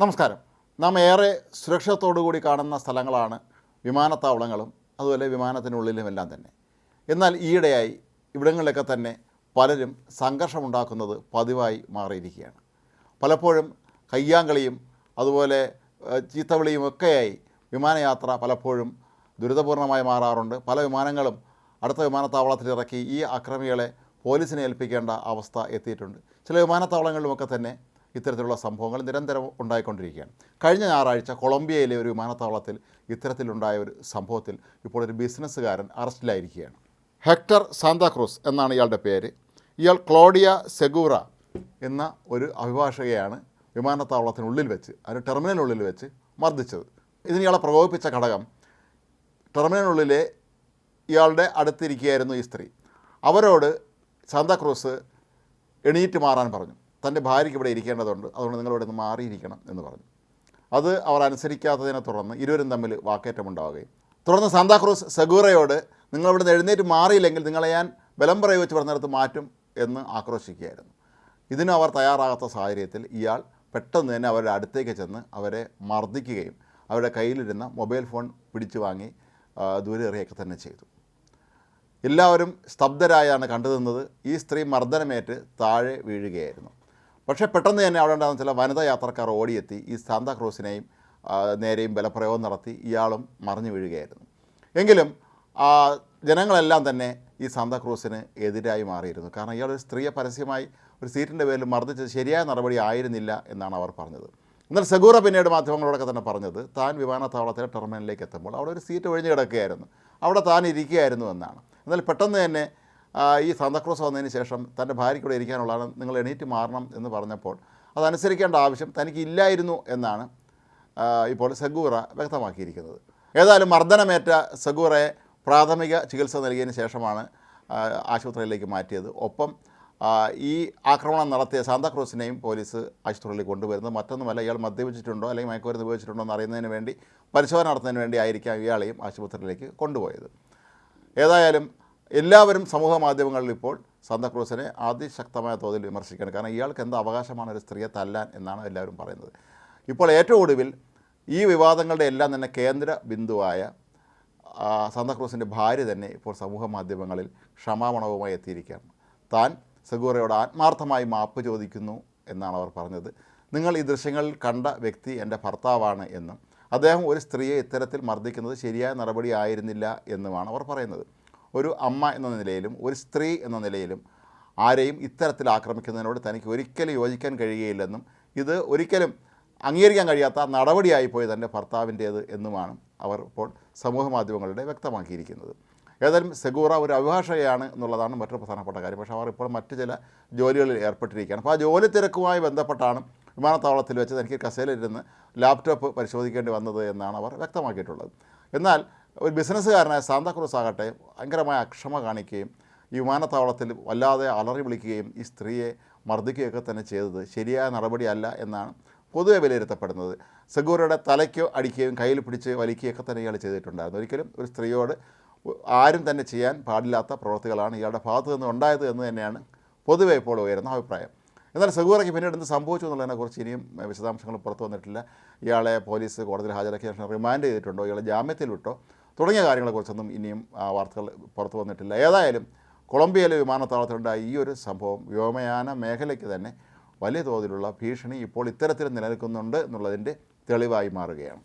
നമസ്കാരം. നാം ഏറെ സുരക്ഷിതത്തോടു കൂടി കാണുന്ന സ്ഥലങ്ങളാണ് വിമാനത്താവളങ്ങളും അതുപോലെ വിമാനത്തിനുള്ളിലും എല്ലാം തന്നെ. എന്നാൽ ഈയിടെയായി ഇവിടങ്ങളിലൊക്കെ തന്നെ പലരും സംഘർഷമുണ്ടാക്കുന്നത് പതിവായി മാറിയിരിക്കുകയാണ്. പലപ്പോഴും കയ്യാങ്കളിയും അതുപോലെ ചീത്തവിളിയും ഒക്കെയായി വിമാനയാത്ര പലപ്പോഴും ദുരിതപൂർണമായി മാറാറുണ്ട്. പല വിമാനങ്ങളും അടുത്ത വിമാനത്താവളത്തിൽ ഇറക്കി ഈ അക്രമികളെ പോലീസിനെ ഏൽപ്പിക്കേണ്ട അവസ്ഥ എത്തിയിട്ടുണ്ട്. ചില വിമാനത്താവളങ്ങളിലുമൊക്കെ തന്നെ ഇത്തരത്തിലുള്ള സംഭവങ്ങൾ നിരന്തരം ഉണ്ടായിക്കൊണ്ടിരിക്കുകയാണ്. കഴിഞ്ഞ ഞായറാഴ്ച കൊളംബിയയിലെ ഒരു വിമാനത്താവളത്തിൽ ഇത്തരത്തിലുണ്ടായ ഒരു സംഭവത്തിൽ ഇപ്പോൾ ഒരു ബിസിനസ്സുകാരൻ അറസ്റ്റിലായിരിക്കുകയാണ്. ഹെക്ടർ സാന്താക്രൂസ് എന്നാണ് ഇയാളുടെ പേര്. ഇയാൾ ക്ലോഡിയ സെഗൂറ എന്ന ഒരു അഭിഭാഷകയാണ് വിമാനത്താവളത്തിനുള്ളിൽ വെച്ച് അതിന് ടെർമിനലിനുള്ളിൽ വെച്ച് മർദ്ദിച്ചത്. ഇതിന് ഇയാളെ പ്രകോപിപ്പിച്ച ഘടകം ടെർമിനലിനുള്ളിലെ ഇയാളുടെ അടുത്തിരിക്കുകയായിരുന്നു ഈ സ്ത്രീ. അവരോട് സാന്താക്രൂസ് എണീറ്റ് മാറാൻ പറഞ്ഞു. തന്റെ ഭാര്യയ്ക്ക് ഇവിടെ ഇരിക്കേണ്ടതുണ്ട്. അതുകൊണ്ട് നിങ്ങൾ ഇവിടെ നിന്ന് മാറിയിരിക്കണം എന്ന് പറഞ്ഞു. അത് അവർ അനുസരിക്കാത്തതിനെ തുടർന്ന് ഇരുവരും തമ്മിൽ വാക്കേറ്റമുണ്ടാവുകയും. തുടർന്ന് സാന്താക്രൂസ് സെഗൂറയോട് നിങ്ങൾ ഇവിടെ നിന്ന് എഴുന്നേറ്റ് മാറിയില്ലെങ്കിൽ നിങ്ങളെ ഞാൻ ബലം പ്രയോഗിച്ച് പറഞ്ഞിടത്ത് മാറ്റും എന്ന് ആക്രോശിക്കുകയായിരുന്നു. ഇതിനും അവർ തയ്യാറാകാത്ത സാഹചര്യത്തിൽ ഇയാൾ പെട്ടെന്ന് തന്നെ അവരുടെ അടുത്തേക്ക് ചെന്ന് അവരെ മർദ്ദിക്കുകയും അവരുടെ കയ്യിലിരുന്ന മൊബൈൽ ഫോൺ പിടിച്ചു വാങ്ങി ദൂരെ എറിയൊക്കെ തന്നെ ചെയ്തു. എല്ലാവരും സ്തബ്ധരായാണ് കണ്ടു നിന്നത്. ഈ സ്ത്രീ മർദ്ദനമേറ്റ് താഴെ വീഴുകയായിരുന്നു. പക്ഷേ പെട്ടെന്ന് തന്നെ അവിടെ ഉണ്ടാകുന്ന ചില വനിതാ യാത്രക്കാർ ഓടിയെത്തി ഈ സാന്താക്രൂസിനെയും നേരെയും ബലപ്രയോഗം നടത്തി ഇയാളും മറിഞ്ഞു വീഴുകയായിരുന്നു. എങ്കിലും ജനങ്ങളെല്ലാം തന്നെ ഈ സാന്താക്രൂസിന് എതിരായി മാറിയിരുന്നു. കാരണം ഇയാൾ ഒരു സ്ത്രീയെ പരസ്യമായി ഒരു സീറ്റിന്റെ പേരിൽ മർദ്ദിച്ചത് ശരിയായ നടപടി ആയിരുന്നില്ല എന്നാണ് അവർ പറഞ്ഞത്. എന്നാൽ സെഗൂറ പിന്നീട് മാധ്യമങ്ങളോടൊക്കെ തന്നെ പറഞ്ഞത് താൻ വിമാനത്താവളത്തിലെ ടെർമിനലിലേക്ക് എത്തുമ്പോൾ അവിടെ ഒരു സീറ്റ് ഒഴിഞ്ഞു കിടക്കുകയായിരുന്നു. അവിടെ താൻ ഇരിക്കുകയായിരുന്നു എന്നാണ്. എന്നാൽ പെട്ടെന്ന് തന്നെ ഈ സാന്താക്രോസ് വന്നതിന് ശേഷം തന്റെ ഭാര്യയ്ക്കൂടെ ഇരിക്കാനുള്ളതാണ് നിങ്ങൾ എണീറ്റ് മാറണം എന്ന് പറഞ്ഞപ്പോൾ അതനുസരിക്കേണ്ട ആവശ്യം തനിക്കില്ലായിരുന്നു എന്നാണ് ഇപ്പോൾ സഗൂറ വ്യക്തമാക്കിയിരിക്കുന്നത്. ഏതായാലും മർദ്ദനമേറ്റ സഗൂറയെ പ്രാഥമിക ചികിത്സ നൽകിയതിന് ശേഷമാണ് ആശുപത്രിയിലേക്ക് മാറ്റിയത്. ഒപ്പം ഈ ആക്രമണം നടത്തിയ സാന്താക്രൂസിനെയും പോലീസ് ആശുപത്രിയിലേക്ക് കൊണ്ടുവരുന്നത് മറ്റൊന്നുമല്ല ഇയാൾ മദ്യപിച്ചിട്ടുണ്ടോ അല്ലെങ്കിൽ മയക്കുമരുന്ന് ഉപയോഗിച്ചിട്ടുണ്ടോ എന്ന് അറിയുന്നതിന് വേണ്ടി പരിശോധന നടത്തുന്നതിന് വേണ്ടി ആയിരിക്കാം ഇയാളെയും ആശുപത്രിയിലേക്ക് കൊണ്ടുപോയത്. ഏതായാലും എല്ലാവരും സമൂഹ മാധ്യമങ്ങളിൽ ഇപ്പോൾ സാന്താക്രൂസിനെ അതിശക്തമായ തോതിൽ വിമർശിക്കുകയാണ്. കാരണം ഇയാൾക്ക് എന്ത് അവകാശമാണ് ഒരു സ്ത്രീയെ തല്ലാൻ എന്നാണ് എല്ലാവരും പറയുന്നത്. ഇപ്പോൾ ഏറ്റവും ഒടുവിൽ ഈ വിവാദങ്ങളുടെ എല്ലാം തന്നെ കേന്ദ്ര ബിന്ദുവായ സാന്താക്രൂസിന്റെ ഭാര്യ തന്നെ ഇപ്പോൾ സമൂഹ മാധ്യമങ്ങളിൽ ക്ഷമാപണവുമായി എത്തിയിരിക്കുകയാണ്. താൻ സഗൂറയോട് ആത്മാർത്ഥമായി മാപ്പ് ചോദിക്കുന്നു എന്നാണ് അവർ പറഞ്ഞത്. നിങ്ങൾ ഈ ദൃശ്യങ്ങളിൽ കണ്ട വ്യക്തി എന്റെ ഭർത്താവാണ് എന്നും അദ്ദേഹം ഒരു സ്ത്രീയെ ഇത്തരത്തിൽ മർദ്ദിക്കുന്നത് ശരിയായ നടപടി ആയിരുന്നില്ല എന്നുമാണ് അവർ പറയുന്നത്. ഒരു അമ്മ എന്ന നിലയിലും ഒരു സ്ത്രീ എന്ന നിലയിലും ആരെയും ഇത്തരത്തിൽ ആക്രമിക്കുന്നതിനോട് തനിക്ക് ഒരിക്കലും യോജിക്കാൻ കഴിയുകയില്ലെന്നും ഇത് ഒരിക്കലും അംഗീകരിക്കാൻ കഴിയാത്ത നടപടിയായി പോയി തന്റെ ഭർത്താവിന്റേത് എന്നുമാണ് അവർ ഇപ്പോൾ സമൂഹ മാധ്യമങ്ങളുടെ വ്യക്തമാക്കിയിരിക്കുന്നത്. ഏതായാലും സെഗൂറ ഒരു അഭിഭാഷകയാണ് എന്നുള്ളതാണ് മറ്റൊരു പ്രധാനപ്പെട്ട കാര്യം. പക്ഷേ അവർ ഇപ്പോൾ മറ്റ് ചില ജോലികളിൽ ഏർപ്പെട്ടിരിക്കുകയാണ്. അപ്പോൾ ആ ജോലി തിരക്കുമായി ബന്ധപ്പെട്ടാണ് വിമാനത്താവളത്തിൽ വെച്ച് തനിക്ക് കസേലിരുന്ന് ലാപ്ടോപ്പ് പരിശോധിക്കേണ്ടി വന്നത് എന്നാണ് അവർ വ്യക്തമാക്കിയിട്ടുള്ളത്. എന്നാൽ ഒരു ബിസിനസ്സുകാരനായ സാന്താക്രൂസ് ആകട്ടെ ഭയങ്കരമായ അക്ഷമ കാണിക്കുകയും ഈ വിമാനത്താവളത്തിൽ വല്ലാതെ അലറി വിളിക്കുകയും ഈ സ്ത്രീയെ മർദ്ദിക്കുകയൊക്കെ തന്നെ ചെയ്തത് ശരിയായ നടപടിയല്ല എന്നാണ് പൊതുവെ വിലയിരുത്തപ്പെടുന്നത്. സെഗൂറയുടെ തലയ്ക്ക് അടിക്കുകയും കയ്യിൽ പിടിച്ച് വലിക്കുകയൊക്കെ തന്നെ ഇയാൾ ചെയ്തിട്ടുണ്ടായിരുന്നു. ഒരിക്കലും ഒരു സ്ത്രീയോട് ആരും തന്നെ ചെയ്യാൻ പാടില്ലാത്ത പ്രവൃത്തികളാണ് ഇയാളുടെ ഭാഗത്തു നിന്ന് ഉണ്ടായത് എന്ന് തന്നെയാണ് പൊതുവെ ഇപ്പോൾ ഉയരുന്ന അഭിപ്രായം. എന്നാൽ സെഗൂറയ്ക്ക് പിന്നീട് എന്ത് സംഭവിച്ചു എന്നുള്ളതിനെക്കുറിച്ച് ഇനിയും വിശദാംശങ്ങൾ പുറത്തു വന്നിട്ടില്ല. ഇയാളെ പോലീസ് കോടതിയിൽ ഹാജരാക്കിയ റിമാൻഡ് ചെയ്തിട്ടുണ്ടോ? ഇയാളെ ജാമ്യത്തിൽ വിട്ടോ? തുടങ്ങിയ കാര്യങ്ങളെക്കുറിച്ചൊന്നും ഇനിയും വാർത്തകൾ പുറത്തു വന്നിട്ടില്ല. ഏതായാലും കൊളംബിയയിലെ വിമാനത്താവളത്തിലുണ്ടായ ഈ ഒരു സംഭവം വ്യോമയാന മേഖലയ്ക്ക് തന്നെ വലിയ തോതിലുള്ള ഭീഷണി ഇപ്പോൾ ഇത്തരത്തിൽ നിലനിൽക്കുന്നുണ്ട് എന്നുള്ളതിന്റെ തെളിവായി മാറുകയാണ്.